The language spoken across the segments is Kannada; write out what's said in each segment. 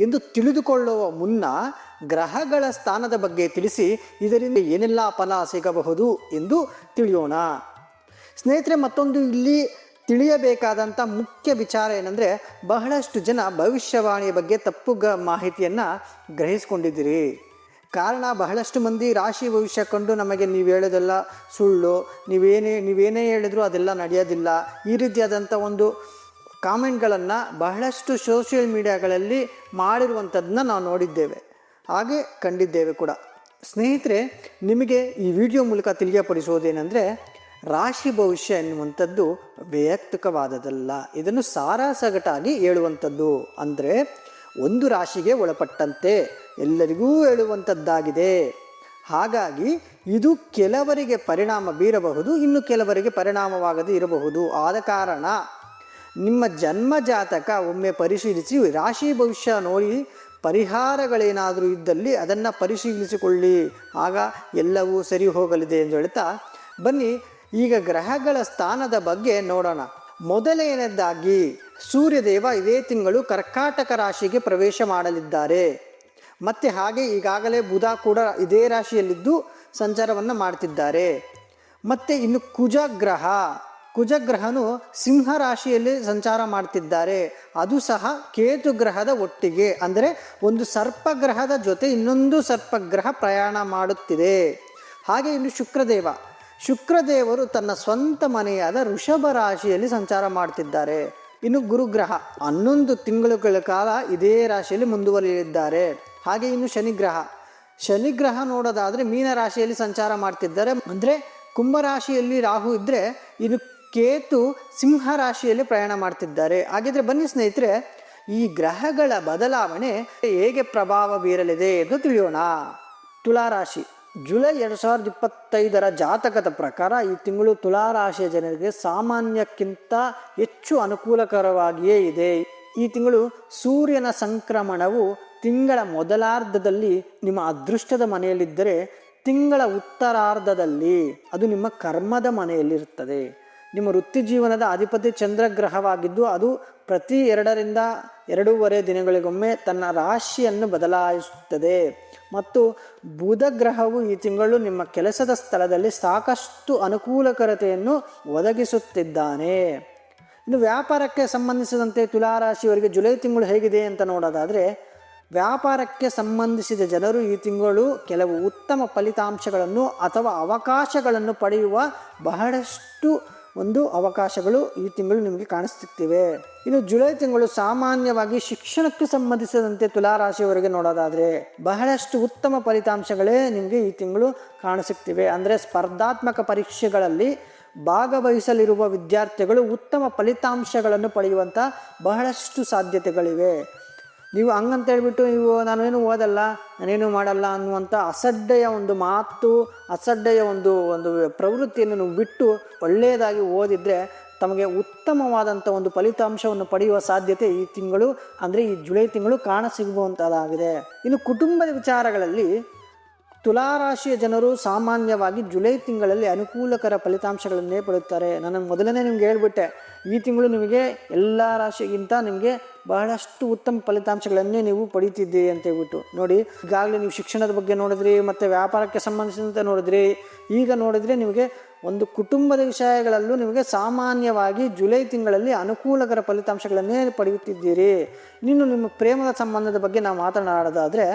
ಎಂದು ತಿಳಿದುಕೊಳ್ಳುವ ಮುನ್ನ ಗ್ರಹಗಳ ಸ್ಥಾನದ ಬಗ್ಗೆ ತಿಳಿಸಿ ಇದರಿಂದ ಏನೆಲ್ಲ ಫಲ ಸಿಗಬಹುದು ಎಂದು ತಿಳಿಯೋಣ. ಸ್ನೇಹಿತರೆ, ಮತ್ತೊಂದು ಇಲ್ಲಿ ತಿಳಿಯಬೇಕಾದಂಥ ಮುಖ್ಯ ವಿಚಾರ ಏನಂದರೆ, ಬಹಳಷ್ಟು ಜನ ಭವಿಷ್ಯವಾಣಿಯ ಬಗ್ಗೆ ತಪ್ಪು ಗ ಮಾಹಿತಿಯನ್ನು ಗ್ರಹಿಸ್ಕೊಂಡಿದ್ದೀರಿ. ಕಾರಣ, ಬಹಳಷ್ಟು ಮಂದಿ ರಾಶಿ ಭವಿಷ್ಯ ಕಂಡು ನಮಗೆ ನೀವು ಹೇಳೋದೆಲ್ಲ ಸುಳ್ಳು, ನೀವೇನೇ ನೀವೇನೇ ಹೇಳಿದ್ರು ಅದೆಲ್ಲ ನಡೆಯೋದಿಲ್ಲ. ಈ ರೀತಿಯಾದಂಥ ಒಂದು ಕಾಮೆಂಟ್ಗಳನ್ನು ಬಹಳಷ್ಟು ಸೋಷಿಯಲ್ ಮೀಡಿಯಾಗಳಲ್ಲಿ ಮಾಡಿರುವಂಥದ್ದನ್ನ ನಾವು ನೋಡಿದ್ದೇವೆ. ಹಾಗೆ ಕಂಡಿದ್ದೇವೆ ಕೂಡ. ಸ್ನೇಹಿತರೆ, ನಿಮಗೆ ಈ ವಿಡಿಯೋ ಮೂಲಕ ತಿಳಿಯಪಡಿಸುವುದೇನೆಂದರೆ, ರಾಶಿ ಭವಿಷ್ಯ ಎನ್ನುವಂಥದ್ದು ವೈಯಕ್ತಿಕವಾದದಲ್ಲ ಇದನ್ನು ಸಾರಾಸಗಟಾಗಿ ಹೇಳುವಂಥದ್ದು. ಅಂದರೆ, ಒಂದು ರಾಶಿಗೆ ಒಳಪಟ್ಟಂತೆ ಎಲ್ಲರಿಗೂ ಹೇಳುವಂಥದ್ದಾಗಿದೆ. ಹಾಗಾಗಿ, ಇದು ಕೆಲವರಿಗೆ ಪರಿಣಾಮ ಬೀರಬಹುದು, ಇನ್ನು ಕೆಲವರಿಗೆ ಪರಿಣಾಮವಾಗದೇ ಇರಬಹುದು. ಆದ ಕಾರಣ ನಿಮ್ಮ ಜನ್ಮ ಜಾತಕ ಒಮ್ಮೆ ಪರಿಶೀಲಿಸಿ, ರಾಶಿ ಭವಿಷ್ಯ ನೋಡಿ ಪರಿಹಾರಗಳೇನಾದರೂ ಇದ್ದಲ್ಲಿ ಅದನ್ನು ಪರಿಶೀಲಿಸಿಕೊಳ್ಳಿ. ಆಗ ಎಲ್ಲವೂ ಸರಿ ಹೋಗಲಿದೆ ಎಂದು ಹೇಳ್ತಾ, ಬನ್ನಿ, ಈಗ ಗ್ರಹಗಳ ಸ್ಥಾನದ ಬಗ್ಗೆ ನೋಡೋಣ. ಮೊದಲನೆಯದಾಗಿ, ಸೂರ್ಯದೇವ ಇದೇ ತಿಂಗಳು ಕರ್ಕಾಟಕ ರಾಶಿಗೆ ಪ್ರವೇಶ ಮಾಡಲಿದ್ದಾರೆ. ಮತ್ತು ಹಾಗೆ ಈಗಾಗಲೇ ಬುಧ ಕೂಡ ಇದೇ ರಾಶಿಯಲ್ಲಿದ್ದು ಸಂಚಾರವನ್ನು ಮಾಡ್ತಿದ್ದಾರೆ. ಮತ್ತು ಇನ್ನು ಕುಜಗ್ರಹ ಕುಜಗ್ರಹನು ಸಿಂಹ ರಾಶಿಯಲ್ಲಿ ಸಂಚಾರ ಮಾಡ್ತಿದ್ದಾರೆ. ಅದು ಸಹ ಕೇತು ಗ್ರಹದ ಒಟ್ಟಿಗೆ. ಅಂದರೆ ಒಂದು ಸರ್ಪಗ್ರಹದ ಜೊತೆ ಇನ್ನೊಂದು ಸರ್ಪಗ್ರಹ ಪ್ರಯಾಣ ಮಾಡುತ್ತಿದೆ. ಹಾಗೆ ಇನ್ನು ಶುಕ್ರದೇವ. ಶುಕ್ರದೇವರು ತನ್ನ ಸ್ವಂತ ಮನೆಯಾದ ಋಷಭ ರಾಶಿಯಲ್ಲಿ ಸಂಚಾರ ಮಾಡ್ತಿದ್ದಾರೆ. ಇನ್ನು ಗುರುಗ್ರಹ. ಹನ್ನೊಂದು ತಿಂಗಳುಗಳ ಕಾಲ ಇದೇ ರಾಶಿಯಲ್ಲಿ ಮುಂದುವರಿಯಲಿದ್ದಾರೆ. ಹಾಗೆ ಇನ್ನು ಶನಿಗ್ರಹ. ಶನಿಗ್ರಹ ನೋಡೋದಾದರೆ ಮೀನ ರಾಶಿಯಲ್ಲಿ ಸಂಚಾರ ಮಾಡ್ತಿದ್ದಾರೆ. ಅಂದರೆ ಕುಂಭರಾಶಿಯಲ್ಲಿ ರಾಹು ಇದ್ದರೆ ಇನ್ನು ಕೇತು ಸಿಂಹ ರಾಶಿಯಲ್ಲಿ ಪ್ರಯಾಣ ಮಾಡ್ತಿದ್ದಾರೆ. ಹಾಗಿದ್ರೆ ಬನ್ನಿ ಸ್ನೇಹಿತರೆ, ಈ ಗ್ರಹಗಳ ಬದಲಾವಣೆ ಹೇಗೆ ಪ್ರಭಾವ ಬೀರಲಿದೆ ಎಂದು ತಿಳಿಯೋಣ. ತುಲಾರಾಶಿ, ಜುಲೈ ಎರಡು ಸಾವಿರದ ಇಪ್ಪತ್ತೈದರ ಜಾತಕದ ಪ್ರಕಾರ ಈ ತಿಂಗಳು ತುಲಾರಾಶಿಯ ಜನರಿಗೆ ಸಾಮಾನ್ಯಕ್ಕಿಂತ ಹೆಚ್ಚು ಅನುಕೂಲಕರವಾಗಿಯೇ ಇದೆ. ಈ ತಿಂಗಳು ಸೂರ್ಯನ ಸಂಕ್ರಮಣವು ತಿಂಗಳ ಮೊದಲಾರ್ಧದಲ್ಲಿ ನಿಮ್ಮ ಅದೃಷ್ಟದ ಮನೆಯಲ್ಲಿದ್ದರೆ ತಿಂಗಳ ಉತ್ತರಾರ್ಧದಲ್ಲಿ ಅದು ನಿಮ್ಮ ಕರ್ಮದ ಮನೆಯಲ್ಲಿರುತ್ತದೆ. ನಿಮ್ಮ ವೃತ್ತಿ ಜೀವನದ ಅಧಿಪತಿ ಚಂದ್ರಗ್ರಹವಾಗಿದ್ದು, ಅದು ಪ್ರತಿ ಎರಡರಿಂದ ಎರಡೂವರೆ ದಿನಗಳಿಗೊಮ್ಮೆ ತನ್ನ ರಾಶಿಯನ್ನು ಬದಲಾಯಿಸುತ್ತದೆ. ಮತ್ತು ಬುಧ ಗ್ರಹವು ಈ ತಿಂಗಳು ನಿಮ್ಮ ಕೆಲಸದ ಸ್ಥಳದಲ್ಲಿ ಸಾಕಷ್ಟು ಅನುಕೂಲಕರತೆಯನ್ನು ಒದಗಿಸುತ್ತಿದ್ದಾನೆ. ಇನ್ನು ವ್ಯಾಪಾರಕ್ಕೆ ಸಂಬಂಧಿಸಿದಂತೆ ತುಲಾರಾಶಿಯವರಿಗೆ ಜುಲೈ ತಿಂಗಳು ಹೇಗಿದೆ ಅಂತ ನೋಡೋದಾದರೆ, ವ್ಯಾಪಾರಕ್ಕೆ ಸಂಬಂಧಿಸಿದ ಜನರು ಈ ತಿಂಗಳು ಕೆಲವು ಉತ್ತಮ ಫಲಿತಾಂಶಗಳನ್ನು ಅಥವಾ ಅವಕಾಶಗಳನ್ನು ಪಡೆಯುವ ಬಹಳಷ್ಟು ಒಂದು ಅವಕಾಶಗಳು ಈ ತಿಂಗಳು ನಿಮಗೆ ಕಾಣಿಸ್ತಿವೆ ಇನ್ನು ಜುಲೈ ತಿಂಗಳು ಸಾಮಾನ್ಯವಾಗಿ ಶಿಕ್ಷಣಕ್ಕೆ ಸಂಬಂಧಿಸಿದಂತೆ ತುಲಾರಾಶಿಯವರಿಗೆ ನೋಡೋದಾದರೆ ಬಹಳಷ್ಟು ಉತ್ತಮ ಫಲಿತಾಂಶಗಳೇ ನಿಮಗೆ ಈ ತಿಂಗಳು ಕಾಣಿಸುತ್ತಿವೆ ಅಂದರೆ ಸ್ಪರ್ಧಾತ್ಮಕ ಪರೀಕ್ಷೆಗಳಲ್ಲಿ ಭಾಗವಹಿಸಲಿರುವ ವಿದ್ಯಾರ್ಥಿಗಳು ಉತ್ತಮ ಫಲಿತಾಂಶಗಳನ್ನು ಪಡೆಯುವಂಥ ಬಹಳಷ್ಟು ಸಾಧ್ಯತೆಗಳಿವೆ. ನೀವು ಹಂಗಂತ ಹೇಳ್ಬಿಟ್ಟು ನೀವು ನಾನೇನು ಓದಲ್ಲ, ನಾನೇನು ಮಾಡಲ್ಲ ಅನ್ನುವಂಥ ಅಸಡ್ಡೆಯ ಒಂದು ಮಾತು, ಅಸಡ್ಡೆಯ ಒಂದು ಒಂದು ಪ್ರವೃತ್ತಿಯನ್ನು ನೀವು ಬಿಟ್ಟು ಒಳ್ಳೆಯದಾಗಿ ಓದಿದರೆ ತಮಗೆ ಉತ್ತಮವಾದಂಥ ಒಂದು ಫಲಿತಾಂಶವನ್ನು ಪಡೆಯುವ ಸಾಧ್ಯತೆ ಈ ತಿಂಗಳು, ಅಂದರೆ ಈ ಜುಲೈ ತಿಂಗಳು ಕಾಣಸಿಗುವಂಥದ್ದಾಗಿದೆ ಇನ್ನು ಕುಟುಂಬದ ವಿಚಾರಗಳಲ್ಲಿ ತುಲಾರಾಶಿಯ ಜನರು ಸಾಮಾನ್ಯವಾಗಿ ಜುಲೈ ತಿಂಗಳಲ್ಲಿ ಅನುಕೂಲಕರ ಫಲಿತಾಂಶಗಳನ್ನೇ ಪಡೆಯುತ್ತಾರೆ. ನಾನು ಮೊದಲನೇ ನಿಮ್ಗೆ ಹೇಳ್ಬಿಟ್ಟೆ, ಈ ತಿಂಗಳು ನಿಮಗೆ ಎಲ್ಲ ರಾಶಿಗಿಂತ ನಿಮಗೆ ಬಹಳಷ್ಟು ಉತ್ತಮ ಫಲಿತಾಂಶಗಳನ್ನೇ ನೀವು ಪಡೀತಿದ್ದೀರಿ ಅಂತ ಹೇಳ್ಬಿಟ್ಟು. ನೋಡಿ, ಈಗಾಗಲೇ ನೀವು ಶಿಕ್ಷಣದ ಬಗ್ಗೆ ನೋಡಿದ್ರಿ, ಮತ್ತು ವ್ಯಾಪಾರಕ್ಕೆ ಸಂಬಂಧಿಸಿದಂತೆ ನೋಡಿದ್ರಿ, ಈಗ ನೋಡಿದರೆ ನಿಮಗೆ ಒಂದು ಕುಟುಂಬದ ವಿಷಯಗಳಲ್ಲೂ ನಿಮಗೆ ಸಾಮಾನ್ಯವಾಗಿ ಜುಲೈ ತಿಂಗಳಲ್ಲಿ ಅನುಕೂಲಕರ ಫಲಿತಾಂಶಗಳನ್ನೇ ಪಡೆಯುತ್ತಿದ್ದೀರಿ. ಇನ್ನು ನಿಮ್ಮ ಪ್ರೇಮದ ಸಂಬಂಧದ ಬಗ್ಗೆ ನಾವು ಮಾತನಾಡೋದಾದರೆ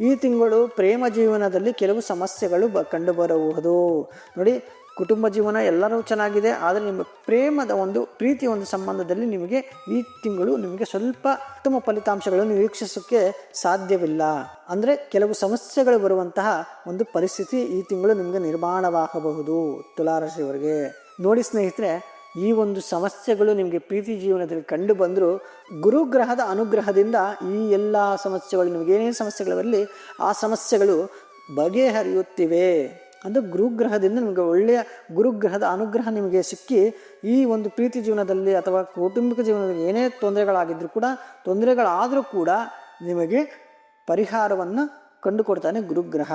ಈ ತಿಂಗಳು ಪ್ರೇಮ ಜೀವನದಲ್ಲಿ ಕೆಲವು ಸಮಸ್ಯೆಗಳು ಬ, ಕಂಡುಬರಬಹುದು. ನೋಡಿ, ಕುಟುಂಬ ಜೀವನ ಎಲ್ಲರೂ ಚೆನ್ನಾಗಿದೆ, ಆದರೆ ನಿಮ್ಮ ಪ್ರೇಮದ ಒಂದು, ಪ್ರೀತಿಯ ಒಂದು ಸಂಬಂಧದಲ್ಲಿ ನಿಮಗೆ ಈ ತಿಂಗಳು ನಿಮಗೆ ಸ್ವಲ್ಪ ಉತ್ತಮ ಫಲಿತಾಂಶಗಳನ್ನು ನಿರೀಕ್ಷಿಸೋಕ್ಕೆ ಸಾಧ್ಯವಿಲ್ಲ. ಅಂದರೆ ಕೆಲವು ಸಮಸ್ಯೆಗಳು ಬರುವಂತಹ ಒಂದು ಪರಿಸ್ಥಿತಿ ಈ ತಿಂಗಳು ನಿಮಗೆ ನಿರ್ಮಾಣವಾಗಬಹುದು. ತುಲಾರಾಶಿಯವರಿಗೆ. ನೋಡಿ ಸ್ನೇಹಿತರೆ ಈ ಒಂದು ಸಮಸ್ಯೆಗಳು ನಿಮಗೆ ಪ್ರೀತಿ ಜೀವನದಲ್ಲಿ ಕಂಡು ಬಂದರೂ ಗುರುಗ್ರಹದ ಅನುಗ್ರಹದಿಂದ ಈ ಎಲ್ಲ ಸಮಸ್ಯೆಗಳು, ನಿಮಗೆ ಏನೇನು ಸಮಸ್ಯೆಗಳು ಬರಲಿ, ಆ ಸಮಸ್ಯೆಗಳು ಬಗೆಹರಿಯುತ್ತಿವೆ ಅಂದರೆ ಗುರುಗ್ರಹದಿಂದ ನಿಮಗೆ ಒಳ್ಳೆಯ ಗುರುಗ್ರಹದ ಅನುಗ್ರಹ ನಿಮಗೆ ಸಿಕ್ಕಿ ಈ ಒಂದು ಪ್ರೀತಿ ಜೀವನದಲ್ಲಿ ಅಥವಾ ಕೌಟುಂಬಿಕ ಜೀವನದಲ್ಲಿ ಏನೇ ತೊಂದರೆಗಳಾಗಿದ್ದರೂ ಕೂಡ, ತೊಂದರೆಗಳಾದರೂ ಕೂಡ ನಿಮಗೆ ಪರಿಹಾರವನ್ನು ಕಂಡುಕೊಡ್ತಾನೆ ಗುರುಗ್ರಹ.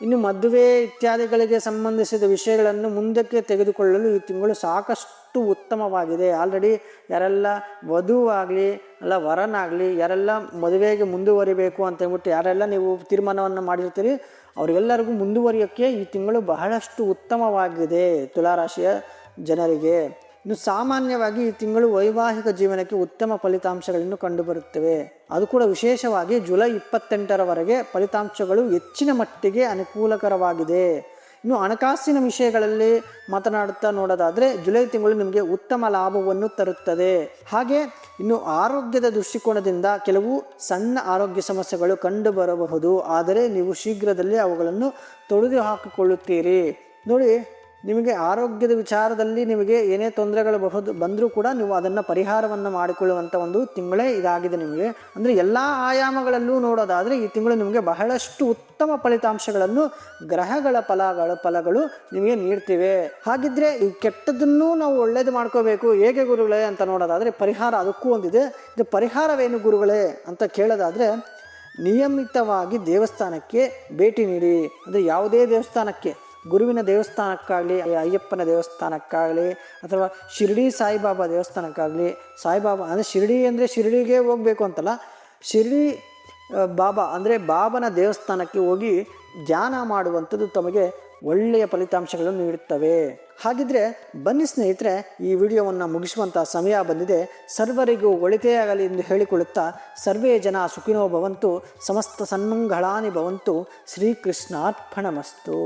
ಇನ್ನು ಮದುವೆ ಇತ್ಯಾದಿಗಳಿಗೆ ಸಂಬಂಧಿಸಿದ ವಿಷಯಗಳನ್ನು ಮುಂದಕ್ಕೆ ತೆಗೆದುಕೊಳ್ಳಲು ಈ ತಿಂಗಳು ಸಾಕಷ್ಟು ಉತ್ತಮವಾಗಿದೆ. ಆಲ್ರೆಡಿ ಯಾರೆಲ್ಲ ವಧುವಾಗಲಿ, ಅಲ್ಲ ವರನಾಗಲಿ, ಯಾರೆಲ್ಲ ಮದುವೆಗೆ ಮುಂದುವರಿಬೇಕು ಅಂತ ಹೇಳ್ಬಿಟ್ಟು ಯಾರೆಲ್ಲ ನೀವು ತೀರ್ಮಾನವನ್ನು ಮಾಡಿರ್ತೀರಿ, ಅವರಿಗೆಲ್ಲರಿಗೂ ಮುಂದುವರಿಯೋಕ್ಕೆ ಈ ತಿಂಗಳು ಬಹಳಷ್ಟು ಉತ್ತಮವಾಗಿದೆ ತುಲಾರಾಶಿಯ ಜನರಿಗೆ. ಇನ್ನು ಸಾಮಾನ್ಯವಾಗಿ ಈ ತಿಂಗಳು ವೈವಾಹಿಕ ಜೀವನಕ್ಕೆ ಉತ್ತಮ ಫಲಿತಾಂಶಗಳನ್ನು ಕಂಡುಬರುತ್ತವೆ. ಅದು ಕೂಡ ವಿಶೇಷವಾಗಿ ಜುಲೈ ಇಪ್ಪತ್ತೆಂಟರವರೆಗೆ ಫಲಿತಾಂಶಗಳು ಹೆಚ್ಚಿನ ಮಟ್ಟಿಗೆ ಅನುಕೂಲಕರವಾಗಿದೆ. ಇನ್ನು ಹಣಕಾಸಿನ ವಿಷಯಗಳಲ್ಲಿ ಮಾತನಾಡುತ್ತಾ ನೋಡೋದಾದರೆ ಜುಲೈ ತಿಂಗಳು ನಿಮಗೆ ಉತ್ತಮ ಲಾಭವನ್ನು ತರುತ್ತದೆ. ಹಾಗೆ ಇನ್ನು ಆರೋಗ್ಯದ ದೃಷ್ಟಿಕೋನದಿಂದ ಕೆಲವು ಸಣ್ಣ ಆರೋಗ್ಯ ಸಮಸ್ಯೆಗಳು ಕಂಡುಬರಬಹುದು. ಆದರೆ ನೀವು ಶೀಘ್ರದಲ್ಲೇ ಅವುಗಳನ್ನು ತೊಡೆದು ಹಾಕಿಕೊಳ್ಳುತ್ತೀರಿ ನೋಡಿ ನಿಮಗೆ ಆರೋಗ್ಯದ ವಿಚಾರದಲ್ಲಿ ನಿಮಗೆ ಏನೇ ತೊಂದರೆಗಳು ಬಹುದು, ಬಂದರೂ ಕೂಡ ನೀವು ಅದನ್ನು ಪರಿಹಾರವನ್ನು ಮಾಡಿಕೊಳ್ಳುವಂಥ ಒಂದು ತಿಂಗಳೇ ಇದಾಗಿದೆ ನಿಮಗೆ. ಅಂದರೆ ಎಲ್ಲ ಆಯಾಮಗಳಲ್ಲೂ ನೋಡೋದಾದರೆ ಈ ತಿಂಗಳು ನಿಮಗೆ ಬಹಳಷ್ಟು ಉತ್ತಮ ಫಲಿತಾಂಶಗಳನ್ನು ಗ್ರಹಗಳ ಫಲಗಳು ಫಲಗಳು ನಿಮಗೆ ನೀಡ್ತಿವೆ. ಹಾಗಿದ್ರೆ ಈ ಕೆಟ್ಟದನ್ನು ನಾವು ಒಳ್ಳೇದು ಮಾಡ್ಕೋಬೇಕು. ಹೇಗೆ ಗುರುಗಳೇ ಅಂತ ನೋಡೋದಾದರೆ ಪರಿಹಾರ ಅದಕ್ಕೂ ಒಂದಿದೆ. ಇದು ಪರಿಹಾರವೇನು ಗುರುಗಳೇ ಅಂತ ಕೇಳೋದಾದರೆ ನಿಯಮಿತವಾಗಿ ದೇವಸ್ಥಾನಕ್ಕೆ ಭೇಟಿ ನೀಡಿ. ಅಂದರೆ ಯಾವುದೇ ದೇವಸ್ಥಾನಕ್ಕೆ ಗುರುವಿನ ದೇವಸ್ಥಾನಕ್ಕಾಗಲಿ, ಅಯ್ಯಪ್ಪನ ದೇವಸ್ಥಾನಕ್ಕಾಗಲಿ, ಅಥವಾ ಶಿರಡಿ ಸಾಯಿಬಾಬಾ ದೇವಸ್ಥಾನಕ್ಕಾಗಲಿ, ಸಾಯಿಬಾಬಾ ಅಂದರೆ ಶಿರಡಿ ಅಂದರೆ ಶಿರಡಿಗೆ ಹೋಗಬೇಕು ಅಂತಲ್ಲ, ಶಿರಡಿ ಬಾಬಾ ಅಂದರೆ ಬಾಬನ ದೇವಸ್ಥಾನಕ್ಕೆ ಹೋಗಿ ಧ್ಯಾನ ಮಾಡುವಂಥದ್ದು ತಮಗೆ ಒಳ್ಳೆಯ ಫಲಿತಾಂಶಗಳನ್ನು ನೀಡುತ್ತವೆ. ಹಾಗಿದ್ರೆ ಬನ್ನಿ ಸ್ನೇಹಿತರೆ, ಈ ವಿಡಿಯೋವನ್ನು ಮುಗಿಸುವಂಥ ಸಮಯ ಬಂದಿದೆ. ಸರ್ವರಿಗೂ ಒಳಿತೇ ಆಗಲಿ ಎಂದು ಹೇಳಿಕೊಳ್ಳುತ್ತಾ ಸರ್ವೇ ಜನ ಸುಖಿನೋ ಭವಂತು, ಸಮಸ್ತ ಸನ್ಮಂಗಳಾನಿ ಭವಂತು, ಶ್ರೀಕೃಷ್ಣಾರ್ಪಣಮಸ್ತು.